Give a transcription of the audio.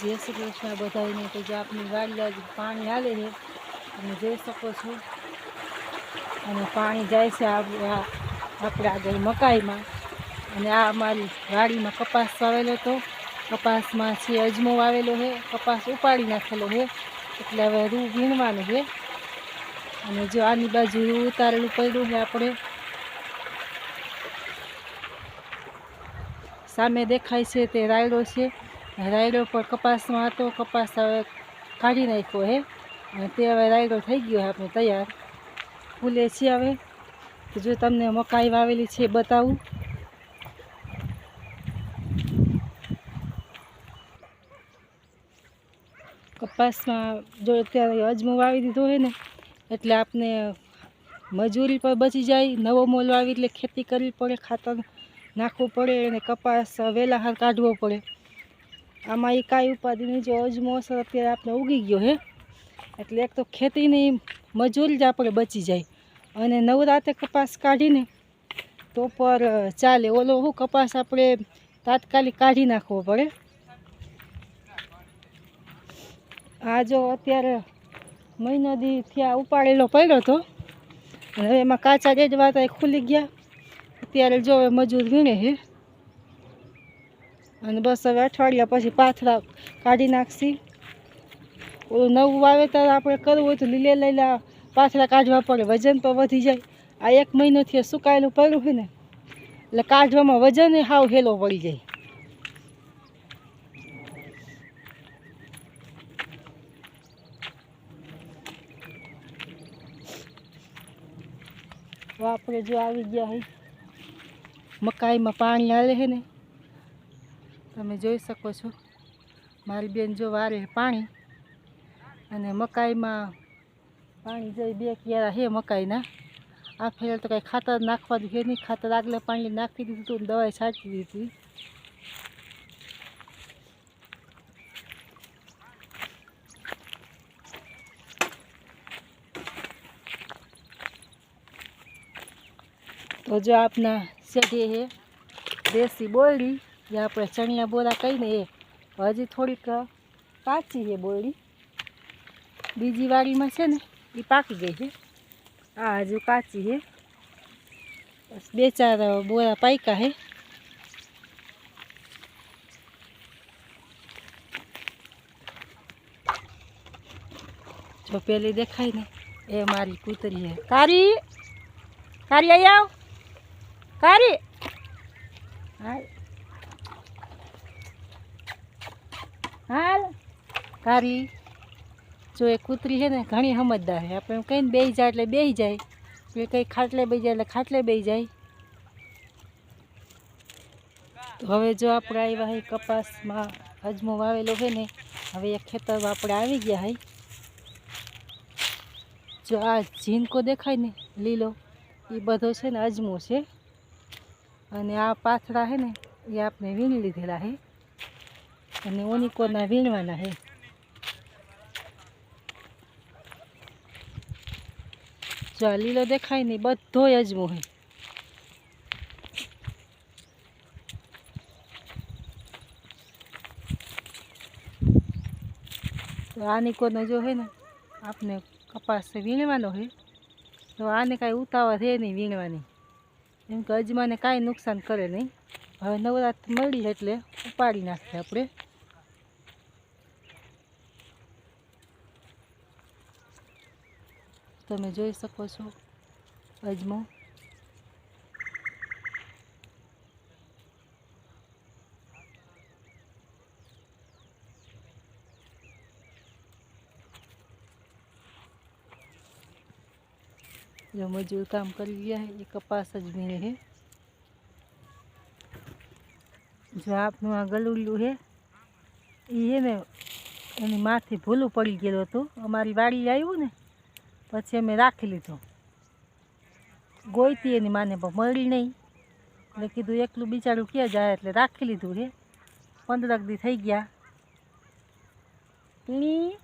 જય શ્રી કૃષ્ણ બધાને તો જે આપની વાડી આજે પાણી હાલે છે, તમે જોઈ શકો છો. અને પાણી જાય છે આપણે આગળ મકાઈમાં. અને આ અમારી વાડીમાં કપાસ વાવેલો હતો. કપાસમાં છે અજમો વાવેલો છે. કપાસ ઉપાડી નાખેલો છે. એટલે હવે રૂ વીણવાનું છે. અને જો આની બાજુ રૂ ઉતારેલું પડ્યું છે આપણે. સામે દેખાય છે તે રાયડો છે. રાયડો પણ કપાસમાં હતો. કપાસ હવે કાઢી નાખ્યો હે. અને તે હવે રાયડો થઈ ગયો આપણે તૈયાર. ફૂલે છે હવે. તો જો તમને મકાઈ વાવેલી છે બતાવું. કપાસમાં જો અત્યારે અજમો વાવી દીધો હોય ને, એટલે આપને મજૂરી પણ બચી જાય. નવો મોલ વાવી એટલે ખેતી કરવી પડે, ખાતર નાખવું પડે અને કપાસ વહેલા હાર કાઢવો પડે. આમાં એ કાંઈ ઉપાધિની જો અજમો અસર અત્યારે આપણે ઉગી ગયો હે. એટલે એક તો ખેતીની મજૂરી જ આપણે બચી જાય. અને નવરાતે કપાસ કાઢીને તો પર ચાલે. ઓલો હું કપાસ આપણે તાત્કાલિક કાઢી નાખવો પડે. આ જો અત્યારે મહિનો દી થયા ઉપાડેલો પડ્યો હતો હવે એમાં કાચા ડેડવા હતા એ ખુલી ગયા. અત્યારે જો મજૂર વીણે છે અને બસ હવે અઠવાડિયા પછી પાથરા કાઢી નાખશી. ઓલું નવું વાવેતર આપણે કરવું હોય તો લીલે લીલા પાથરા કાઢવા પડે. વજન પણ વધી જાય. આ એક મહિનોથી સુકાયેલું પડ્યું હોય ને, એટલે કાઢવામાં વજન હાવ હેલો પડી જાય. તો આપણે જો આવી ગયા હોય મકાઈમાં પાણી હાલે છે ને. તમે જોઈ શકો છો. મારી બેન જો વારે પાણી અને મકાઈમાં પાણી જોઈ બે ક્યારા છે મકાઈના. આ ફેર તો કાંઈ ખાતર નાખવાનું દે નહીં. ખાતર આગલે પાણી નાખી દીધું હતું દવાઈ છાંટી દીધી. તો જો આપના શેઢે હે દેશી બોયડી. જે આપણે ચણિયા બોરા કહીને એ. હજી થોડીક કાચી છે બોયડી બીજી વાડીમાં છે ને એ પાકી ગઈ છે. આ હજુ કાચી છે બે ચાર બોરા પાક્યા છે જો પેલી દેખાય ને, એ મારી કૂતરી છે કારી! કારી આવ. કારી! હાલ હાલ. કારી જો એ કૂતરી છે ને ઘણી સમજદાર છે. આપણે કંઈ બેસી જાય એટલે બેસી જાય. એ કંઈ ખાટલે બેસી જાય એટલે ખાટલે બેસી જાય. તો હવે જો આપણે આવ્યા હોય કપાસમાં, અજમો વાવેલો છે ને, હવે એ ખેતરમાં આપણે આવી ગયા હોય જો આ ઝીનકો દેખાય ને, લીલો એ બધો છે ને અજમો છે. અને આ પાથરા છે ને, એ આપણે વીણી લીધેલા છે અને ઓનિકોના વીણવાના હે. જો આ લીલો દેખાય નહીં બધો અજમો છે તો આ નિકોનો જો હે ને આપને કપાસ વીણવાનો છે તો આને કાંઈ ઉતાવળ હે નહીં વીણવાની. એમ કે અજમાને કાંઈ નુકસાન કરે નહીં. હવે નવરાત મળી એટલે ઉપાડી નાખીએ આપણે. તમે જોઈ શકો છો અજમો. જો મજૂર કામ કરી છે એ કપાસ જ વીણે છે જો આપનું આ ગલુલ્લું છે એ ને, એની માથે ભૂલું પડી ગયેલું હતું. અમારી વાડી આવ્યું ને પછી અમે રાખી લીધું. ગોઈતી એની માને મળી નહીં. એટલે કીધું, એકલું બિચારું ક્યાં જાય? એટલે રાખી લીધું હે પંદરક દી થઈ ગયા. પીણી